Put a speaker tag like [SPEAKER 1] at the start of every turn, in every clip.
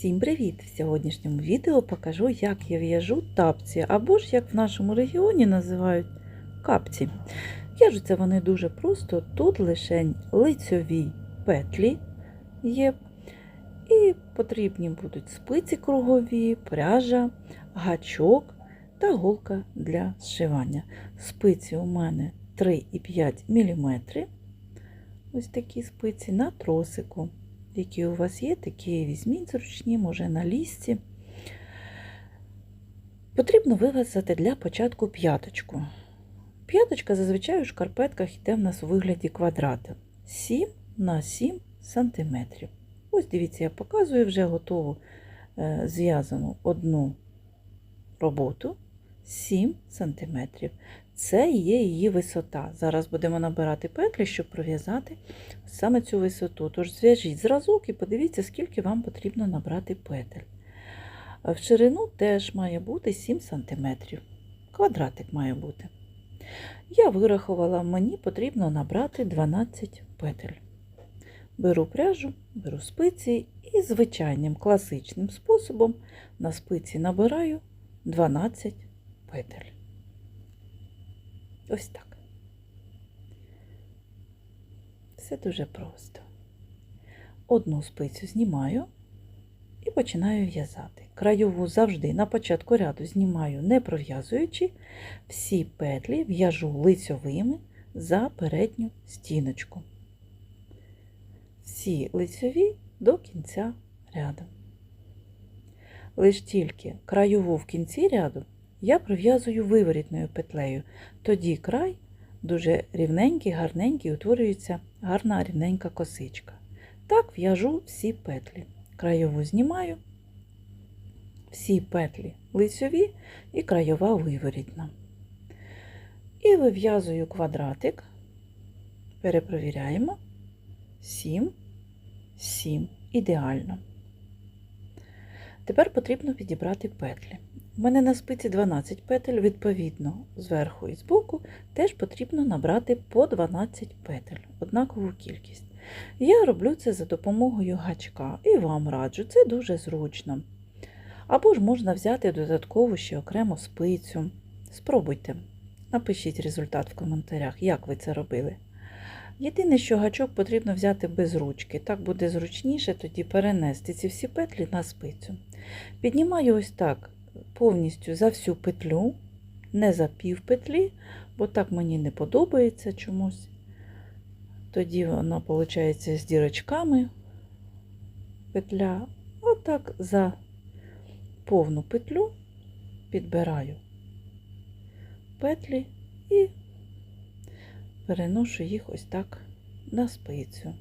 [SPEAKER 1] Всім привіт! В сьогоднішньому відео покажу, як я в'яжу тапці, або ж як в нашому регіоні називають капці. В'яжуться вони дуже просто, тут лише лицьові петлі є. І потрібні будуть спиці кругові, пряжа, гачок та голка для зшивання. Спиці у мене 3,5 мм. Ось такі спиці на тросику які у вас є, такі візьміть зручні, може на лісці. Потрібно вив'язати для початку п'яточку. П'яточка зазвичай у шкарпетках йде в нас у вигляді квадрата 7 на 7 см. Ось дивіться, я показую вже готову е, зв'язану одну роботу 7 см. Це є її висота. Зараз будемо набирати петлі, щоб пров'язати саме цю висоту. Тож зв'яжіть зразок і подивіться, скільки вам потрібно набрати петель. В ширину теж має бути 7 см. Квадратик має бути. Я вирахувала, мені потрібно набрати 12 петель. Беру пряжу, беру спиці і звичайним класичним способом на спиці набираю 12 петель. Ось так. Все дуже просто. Одну спицю знімаю і починаю в'язати. Краєву завжди на початку ряду знімаю, не пров'язуючи, всі петлі в'яжу лицьовими за передню стіночку. Всі лицьові до кінця ряду. Лиш тільки краєву в кінці ряду я пров'язую виворітною петлею. Тоді край дуже рівненький, гарненький, утворюється гарна рівненька косичка. Так в'яжу всі петлі. Краєву знімаю, всі петлі лицьові і краєва виворітна. І вив'язую квадратик, перепровіряємо 7, 7, ідеально. Тепер потрібно підібрати петлі. У мене на спиці 12 петель, відповідно, зверху і збоку теж потрібно набрати по 12 петель, однакову кількість. Я роблю це за допомогою гачка і вам раджу, це дуже зручно. Або ж можна взяти додаткову ще окремо спицю. Спробуйте, напишіть результат в коментарях, як ви це робили. Єдине, що гачок потрібно взяти без ручки, так буде зручніше тоді перенести ці всі петлі на спицю. Піднімаю ось так повністю за всю петлю, не за пів петлі, бо так мені не подобається чомусь. Тоді вона, виходить, з дірочками петля. Отак за повну петлю підбираю петлі і переношу їх ось так на спицю.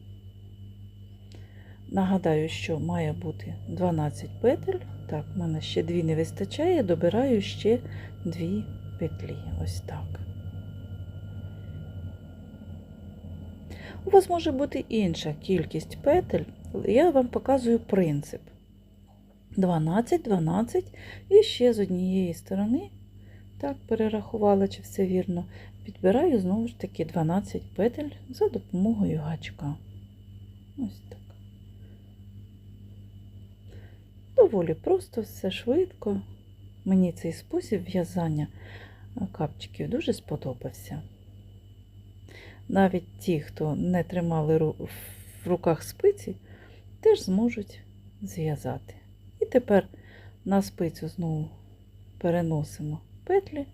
[SPEAKER 1] Нагадаю, що має бути 12 петель. Так, в мене ще дві не вистачає, добираю ще дві петлі. Ось так. У вас може бути інша кількість петель, я вам показую принцип. 12, 12 і ще з однієї сторони, так, перерахувала, чи все вірно, підбираю знову ж таки 12 петель за допомогою гачка. Ось так. Доволі просто, все швидко. Мені цей спосіб в'язання капчиків дуже сподобався. Навіть ті, хто не тримали в руках спиці, теж зможуть зв'язати. І тепер на спицю знову переносимо петлі.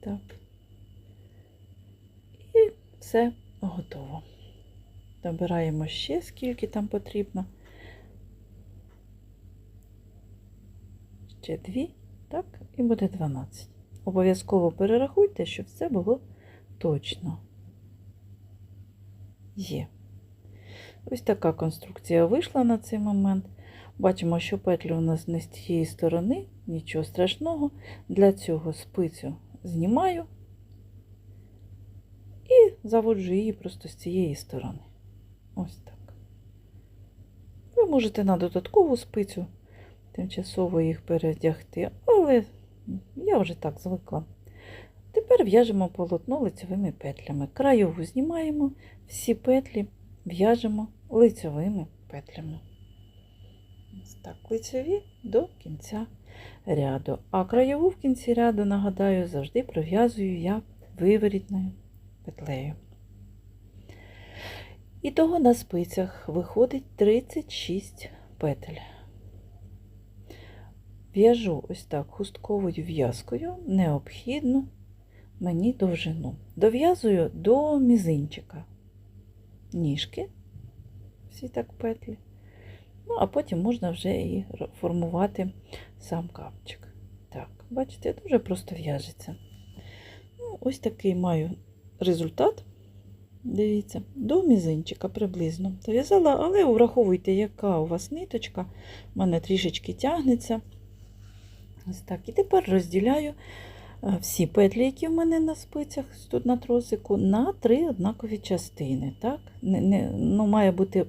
[SPEAKER 1] Так. І все готово. Добираємо ще, скільки там потрібно. Ще дві, так, і буде 12. Обов'язково перерахуйте, щоб все було точно. Є. Ось така конструкція вийшла на цей момент. Бачимо, що петлі у нас не з тієї сторони, нічого страшного. Для цього спицю знімаю і заводжу її просто з цієї сторони. Ось так. Ви можете на додаткову спицю тимчасово їх передягти, але я вже так звикла. Тепер в'яжемо полотно лицевими петлями. Краєву знімаємо, всі петлі в'яжемо лицевими петлями. Ось так, лицеві до кінця ряду. А краєву в кінці ряду, нагадаю, завжди пров'язую я виворітною петлею. І того на спицях виходить 36 петель. В'яжу ось так хустковою в'язкою, необхідну мені довжину. Дов'язую до мізинчика ніжки, всі так петлі. Ну, а потім можна вже і формувати сам капчик. Так, бачите, дуже просто в'яжеться. Ну, ось такий маю результат. Дивіться, до мізинчика приблизно. Дов'язала, але враховуйте, яка у вас ниточка. У мене трішечки тягнеться. Ось так. І тепер розділяю е, всі петлі, які в мене на спицях тут на тросику, на три однакові частини. Так? Не, не, ну, має бути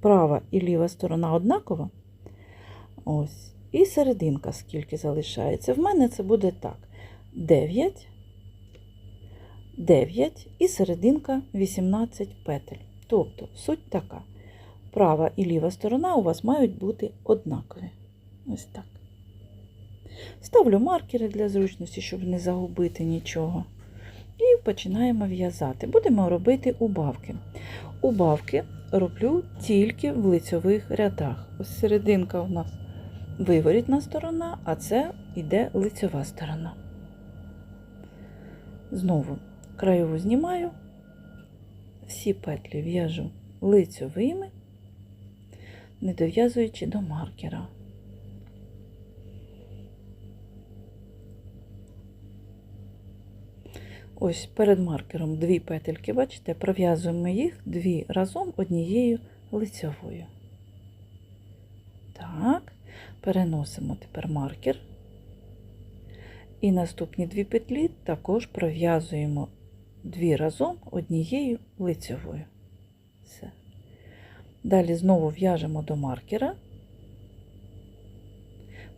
[SPEAKER 1] права і ліва сторона однакова. Ось. І серединка скільки залишається. В мене це буде так: 9, 9 і серединка 18 петель. Тобто суть така: права і ліва сторона у вас мають бути однакові. Ось так. Ставлю маркери для зручності, щоб не загубити нічого. І починаємо в'язати. Будемо робити убавки. Убавки роблю тільки в лицьових рядах. Ось серединка у нас виворітна сторона, а це йде лицьова сторона. Знову краєву знімаю, всі петлі в'яжу лицьовими, не дов'язуючи до маркера. Ось перед маркером дві петельки, бачите, пров'язуємо їх дві разом однією лицьовою. Так, переносимо тепер маркер. І наступні дві петлі також пров'язуємо дві разом однією лицьовою. Все. Далі знову в'яжемо до маркера.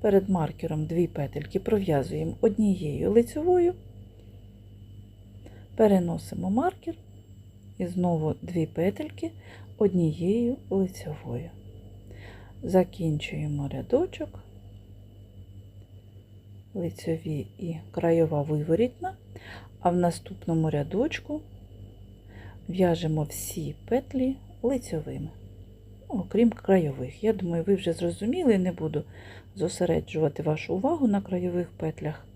[SPEAKER 1] Перед маркером дві петельки пров'язуємо однією лицьовою. Переносимо маркер і знову дві петельки однією лицьовою. Закінчуємо рядочок, лицьові і краєва виворітна, а в наступному рядочку в'яжемо всі петлі лицьовими, окрім краєвих. Я думаю, ви вже зрозуміли, не буду зосереджувати вашу увагу на краєвих петлях.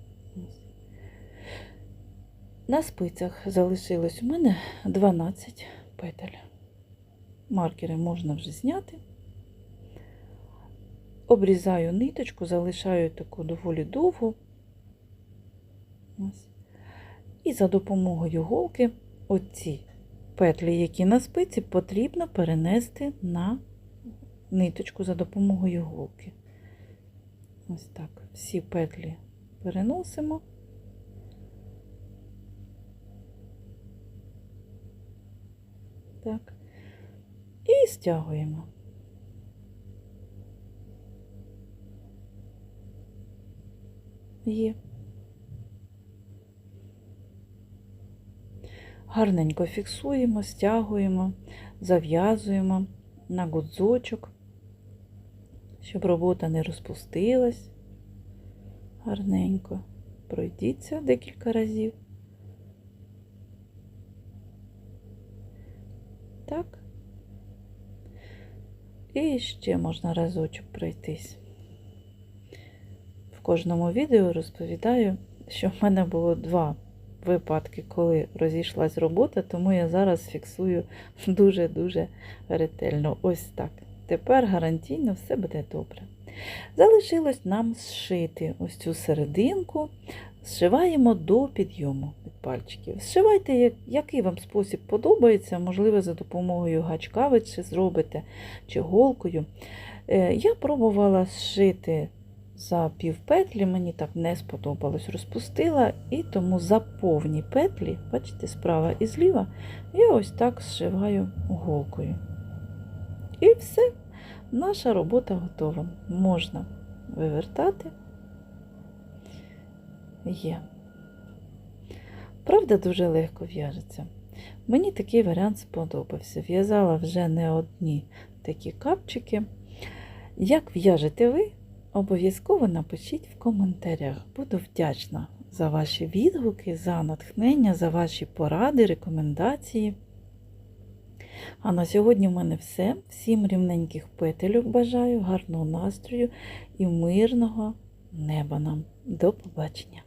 [SPEAKER 1] На спицях залишилось у мене 12 петель. Маркери можна вже зняти. Обрізаю ниточку, залишаю таку доволі довгу. І за допомогою голки оці петлі, які на спиці, потрібно перенести на ниточку за допомогою голки. Ось так. Всі петлі переносимо. Так. І стягуємо. Є. Гарненько фіксуємо, стягуємо, зав'язуємо на гудзочок, щоб робота не розпустилась. Гарненько. Пройдіться декілька разів. Так. І ще можна разочок пройтись. В кожному відео розповідаю, що в мене було два випадки, коли розійшлась робота, тому я зараз фіксую дуже-дуже ретельно. Ось так. Тепер гарантійно все буде добре. Залишилось нам зшити ось цю серединку, зшиваємо до підйому від пальчиків. Зшивайте, який вам спосіб подобається, можливо, за допомогою гачка ви це зробите чи голкою. Е, Я пробувала зшити за пів петлі, мені так не сподобалось, розпустила, і тому за повні петлі, бачите, справа і зліва, я ось так зшиваю голкою. І все, наша робота готова. Можна вивертати. Є. Правда, дуже легко в'яжеться. Мені такий варіант сподобався. В'язала вже не одні такі капчики. Як в'яжете ви, обов'язково напишіть в коментарях. Буду вдячна за ваші відгуки, за натхнення, за ваші поради, рекомендації. А на сьогодні в мене все. Всім рівненьких петельок бажаю, гарного настрою і мирного неба нам. До побачення!